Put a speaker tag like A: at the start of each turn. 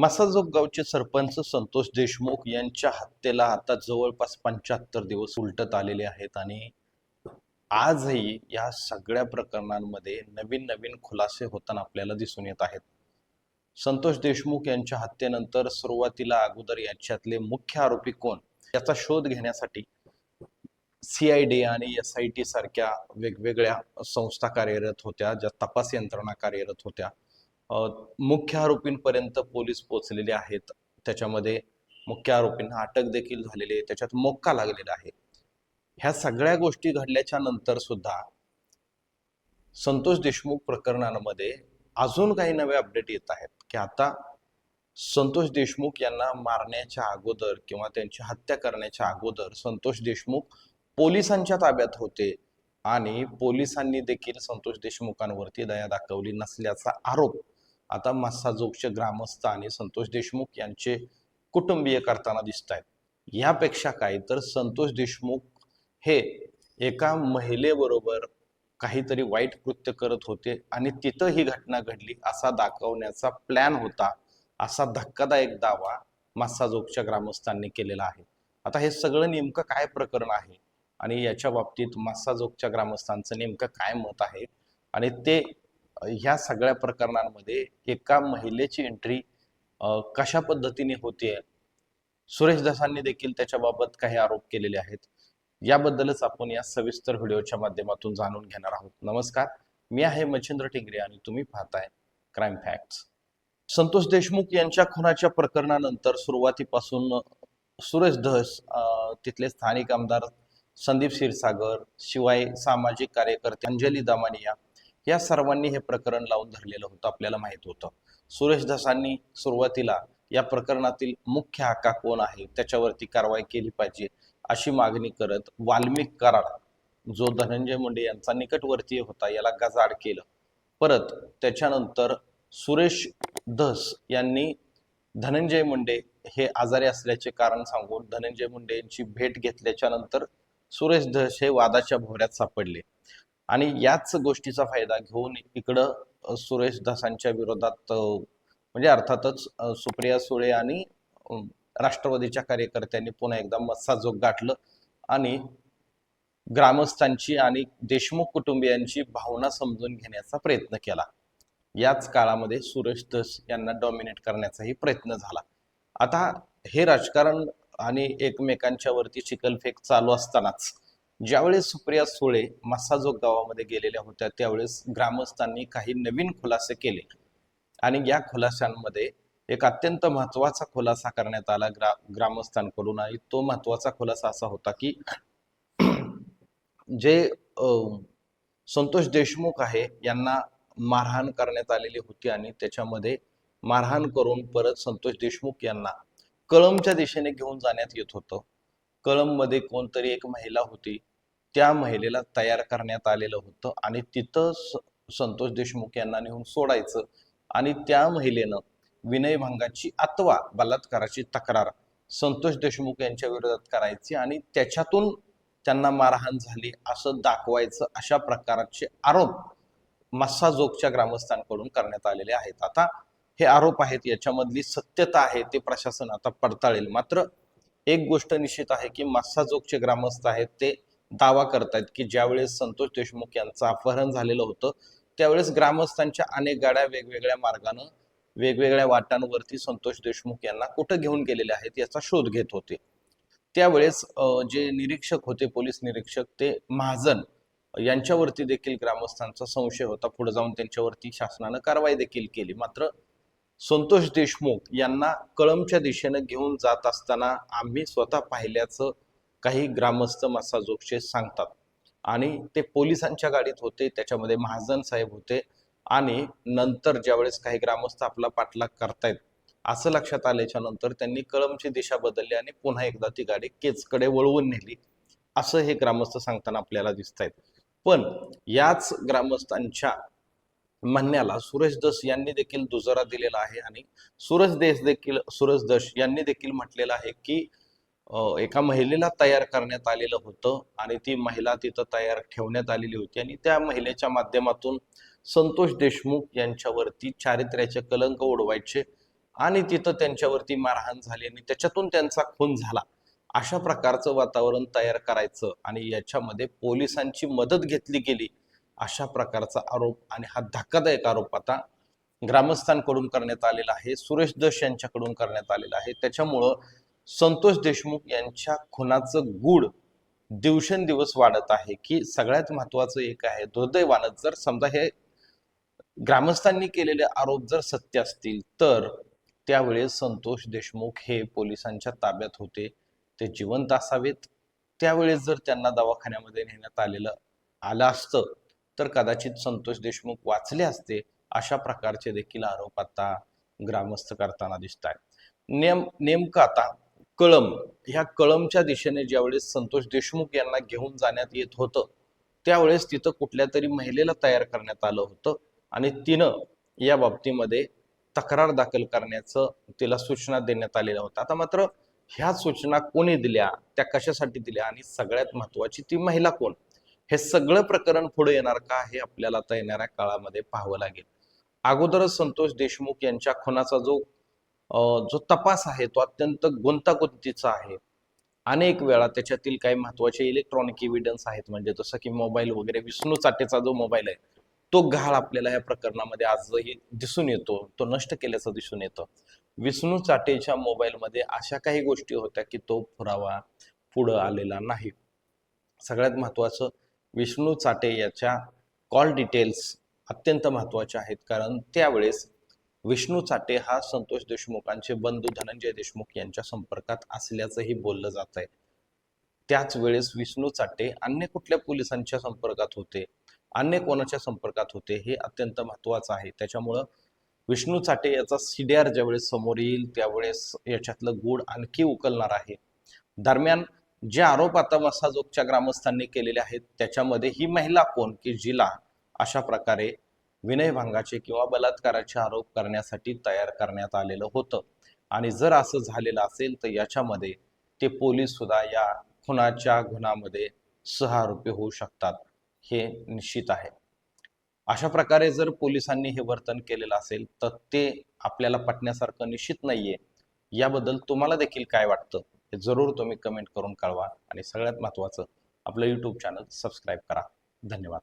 A: मसाजोग गावचे सरपंच संतोष देशमुख यांच्या हत्येला आता जवळपास पंच्याहत्तर दिवस उलटत आलेले आहेत आणि आजही या सगळ्या प्रकरणांमध्ये नवीन नवीन खुलासे होताना आपल्याला दिसून येत आहेत. संतोष देशमुख यांच्या हत्येनंतर सुरुवातीला अगोदर याच्यातले मुख्य आरोपी कोण? याचा शोध घेण्यासाठी सीआयडी आणि एस आय टी सारख्या वेगवेगळ्या संस्था कार्यरत होत्या ज्या तपास यंत्रणा कार्यरत होत्या. मुख्य आरोपींपर्यंत पोलीस पोहोचलेले आहेत. त्याच्यामध्ये मुख्य आरोपींना अटक देखील झालेली आहे. त्याच्यात मोक्का लागलेला आहे. ह्या सगळ्या गोष्टी घडल्याच्या नंतर सुद्धा संतोष देशमुख प्रकरणांमध्ये अजून काही नवे अपडेट येत आहेत. की आता संतोष देशमुख यांना मारण्याच्या अगोदर किंवा त्यांची हत्या करण्याच्या अगोदर संतोष देशमुख पोलिसांच्या ताब्यात होते आणि पोलिसांनी देखील संतोष देशमुखांवरती दया दाखवली नसल्याचा आरोप आता मस्साजोगचे ग्रामस्थ आणि संतोष देशमुख यांचे कुटुंबीय करताना दिसत आहेत यापेक्षा काय तर संतोष देशमुख हे एका महिलेबरोबर काहीतरी वाईट कृत्य करत होते आणि तिथं ही घटना घडली असा दाखवण्याचा प्लॅन होता असा धक्कादायक दावा मस्साजोगच्या ग्रामस्थांनी केलेला आहे. आता हे सगळं नेमकं काय प्रकरण आहे आणि याच्या बाबतीत मस्साजोगच्या ग्रामस्थांचं नेमकं काय मत आहे आणि ते ह्या सगळ्या प्रकरणांमध्ये एका महिलेची एंट्री कशा पद्धतीने होते सुरेश दसांनी देखील त्याच्याबाबत काही आरोप केलेले आहेत. याबद्दलच आपण या सविस्तर व्हिडिओच्या माध्यमातून जाणून घेणार आहोत. नमस्कार मी आहे मच्छिंद्र टिंगरे आणि तुम्ही पाहताय क्राईम फॅक्ट्स संतोष देशमुख यांच्या खुनाच्या प्रकरणानंतर सुरुवातीपासून सुरेश धस तिथले स्थानिक आमदार संदीप क्षीरसागर शिवाय सामाजिक कार्यकर्ते अंजली दामानिया या सर्वांनी हे प्रकरण लावून धरलेलं होतं आपल्याला माहीत होतं. सुरेश धसांनी सुरुवातीला या प्रकरणातील मुख्य हाका कोण आहे त्याच्यावरती कारवाई केली पाहिजे अशी मागणी करत वाल्मिक कराड जो धनंजय मुंडे यांचा निकटवर्तीय होता याला गजाड केलं. परत त्याच्यानंतर सुरेश धस यांनी धनंजय मुंडे हे आजारी असल्याचे कारण सांगून धनंजय मुंडे यांची भेट घेतल्याच्या नंतर सुरेश धस हे वादाच्या भोवऱ्यात सापडले. आणि याच गोष्टीचा फायदा घेऊन इकडं सुरेश दासांच्या विरोधात म्हणजे अर्थातच सुप्रिया सुळे आणि राष्ट्रवादीच्या कार्यकर्त्यांनी पुन्हा एकदा मस्साजोग गाठलं आणि ग्रामस्थांची आणि देशमुख कुटुंबियांची भावना समजून घेण्याचा प्रयत्न केला. याच काळामध्ये सुरेश दस यांना डॉमिनेट करण्याचाही प्रयत्न झाला. आता हे राजकारण आणि एकमेकांच्या वरती चिकलफेक चालू असतानाच ज्यावेळेस सुप्रिया सुळे मसाजोग गावामध्ये गेलेल्या होत्या त्यावेळेस ग्रामस्थांनी काही नवीन खुलासे केले. आणि या खुलाशांमध्ये एक अत्यंत महत्त्वाचा खुलासा करण्यात आला ग्रा ग्रामस्थांकडून. आणि तो महत्त्वाचा खुलासा असा होता की जे अं, संतोष देशमुख आहे यांना मारहाण करण्यात आलेली होती आणि त्याच्यामध्ये मारहाण करून परत संतोष देशमुख यांना कळमच्या दिशेने घेऊन जाण्यात येत होतं. कळममध्ये कोणतरी एक महिला होती त्या महिलेला तयार करण्यात आलेलं होतं आणि तिथं संतोष देशमुख यांना नेऊन सोडायचं आणि त्या महिलेनं विनयभंगाची अथवा बलात्काराची तक्रार संतोष देशमुख यांच्या विरोधात करायची आणि त्याच्यातून त्यांना मारहाण झाली असं दाखवायचं अशा प्रकारचे आरोप मस्साजोगच्या ग्रामस्थांकडून करण्यात आलेले आहेत. आता हे आरोप आहेत याच्यामधली सत्यता आहे ते प्रशासन आता पडताळेल. मात्र एक गोष्ट निश्चित आहे की मासाजोगचे ग्रामस्थ आहेत ते दावा करतायत की ज्यावेळेस संतोष देशमुख यांचं अपहरण झालेलं होतं त्यावेळेस ग्रामस्थांच्या अनेक गाड्या वेगवेगळ्या मार्गानं वेगवेगळ्या वाटांवरती संतोष देशमुख यांना कुठं घेऊन गेलेले आहेत याचा शोध घेत होते. त्यावेळेस जे निरीक्षक होते पोलीस निरीक्षक ते महाजन यांच्यावरती देखील ग्रामस्थांचा संशय होता. पुढे जाऊन त्यांच्यावरती शासनानं कारवाई देखील केली. मात्र संतोष देशमुख यांना कळमच्या दिशेनं घेऊन जात असताना आम्ही स्वतः पाहिल्याचं काही ग्रामस्थ मसाजोगचे सांगतात. आणि ते पोलिसांच्या गाडीत होते त्याच्यामध्ये महाजन साहेब होते आणि नंतर ज्यावेळेस काही ग्रामस्थ आपला पाठलाग करतायत असं लक्षात आल्याच्यानंतर त्यांनी कळमची दिशा बदलली आणि पुन्हा एकदा ती गाडी केचकडे वळवून नेली असं हे ग्रामस्थ सांगताना आपल्याला दिसत आहेत पण याच ग्रामस्थांच्या म्हणण्याला सुरेश दस यांनी देखील दुजोरा दिलेला आहे आणि सुरज देश देखील सुरज दस यांनी देखील म्हटलेलं आहे की एका महिलेला तयार करण्यात आलेलं होतं आणि ती महिला तिथं तयार ठेवण्यात आलेली होती आणि त्या महिलेच्या माध्यमातून संतोष देशमुख यांच्यावरती चारित्र्याचे कलंक उडवायचे आणि तिथं त्यांच्यावरती मारहाण झाली आणि त्याच्यातून त्यांचा खून झाला. अशा प्रकारचं वातावरण तयार करायचं आणि याच्यामध्ये पोलिसांची मदत घेतली गेली अशा प्रकारचा आरोप आणि हा धक्कादायक आरोप आता ग्रामस्थांकडून करण्यात आलेला आहे सुरेश दश यांच्याकडून करण्यात आलेला आहे. त्याच्यामुळं संतोष देशमुख यांच्या खुनाचं गूढ दिवसेंदिवस वाढत आहे की सगळ्यात महत्वाचं एक आहे दुर्दैवानं जर समजा हे ग्रामस्थांनी केलेले आरोप जर सत्य असतील तर त्यावेळेस संतोष देशमुख हे पोलिसांच्या ताब्यात होते ते जिवंत असावेत. त्यावेळेस जर त्यांना दवाखान्यामध्ये नेण्यात आलेलं आलं असतं तर कदाचित संतोष देशमुख वाचले असते अशा प्रकारचे देखील आरोप आता ग्रामस्थ करताना दिसत आहेत नेम नेमकं आता कळम ह्या कळमच्या दिशेने ज्यावेळेस संतोष देशमुख यांना घेऊन जाण्यात येत होतं त्यावेळेस तिथं कुठल्या तरी महिलेला तयार करण्यात आलं होतं आणि तिनं या बाबतीमध्ये तक्रार दाखल करण्याचं तिला सूचना देण्यात आलेल्या होत्या. आता मात्र ह्या सूचना कोणी दिल्या त्या कशासाठी दिल्या आणि सगळ्यात महत्वाची ती महिला कोण? हे सगळं प्रकरण पुढे येणार का हे आपल्याला आता येणाऱ्या काळामध्ये पाहावं लागेल. अगोदरच संतोष देशमुख यांच्या खुनाचा जो जो तपास आहे तो अत्यंत गुंतागुंतीचा आहे. अनेक वेळा त्याच्यातील काही महत्त्वाचे इलेक्ट्रॉनिक इव्हिडन्स आहेत म्हणजे जसं की मोबाईल वगैरे विष्णू चाटेचा जो मोबाईल आहे तो घाळ आपल्याला या प्रकरणामध्ये आजही दिसून येतो तो नष्ट केल्याचं दिसून येतं. विष्णू चाटेच्या मोबाईलमध्ये अशा काही गोष्टी होत्या की तो पुरावा पुढं आलेला नाही. सगळ्यात महत्वाचं विष्णू चाटे याच्या कॉल डिटेल्स अत्यंत महत्त्वाच्या आहेत. कारण त्यावेळेस विष्णू चाटे हा संतोष देशमुखांचे बंधू धनंजय देशमुख यांच्या संपर्कात असल्याचंही बोललं जात आहे त्याच वेळेस विष्णू चाटे अन्य कुठल्या पोलिसांच्या संपर्कात होते? अन्य कोणाच्या संपर्कात होते? हे अत्यंत महत्वाचं आहे. त्याच्यामुळं विष्णू चाटे याचा सीडीआर ज्यावेळेस समोर येईल त्यावेळेस याच्यातलं गूढ आणखी उकलणार आहे. दरम्यान जे आरोप आता मसाजोगच्या ग्रामस्थांनी केलेले आहेत त्याच्यामध्ये ही महिला कोण? की जिला अशा प्रकारे विनयभंगाचे किंवा बलात्काराचे आरोप करण्यासाठी तयार करण्यात आलेलं होतं. आणि जर असं झालेलं असेल तर याच्यामध्ये ते पोलीस सुद्धा या खुनाच्या गुन्हामध्ये सहारोपी होऊ शकतात हे निश्चित आहे. अशा प्रकारे जर पोलिसांनी हे वर्तन केलेलं असेल तर ते आपल्याला पटण्यासारखं निश्चित नाहीये. याबद्दल तुम्हाला देखील काय वाटतं? हे जरूर तुम्ही कमेंट करून कळवा आणि सगळ्यात महत्त्वाचं आपलं यूट्यूब चॅनल सबस्क्राईब करा. धन्यवाद.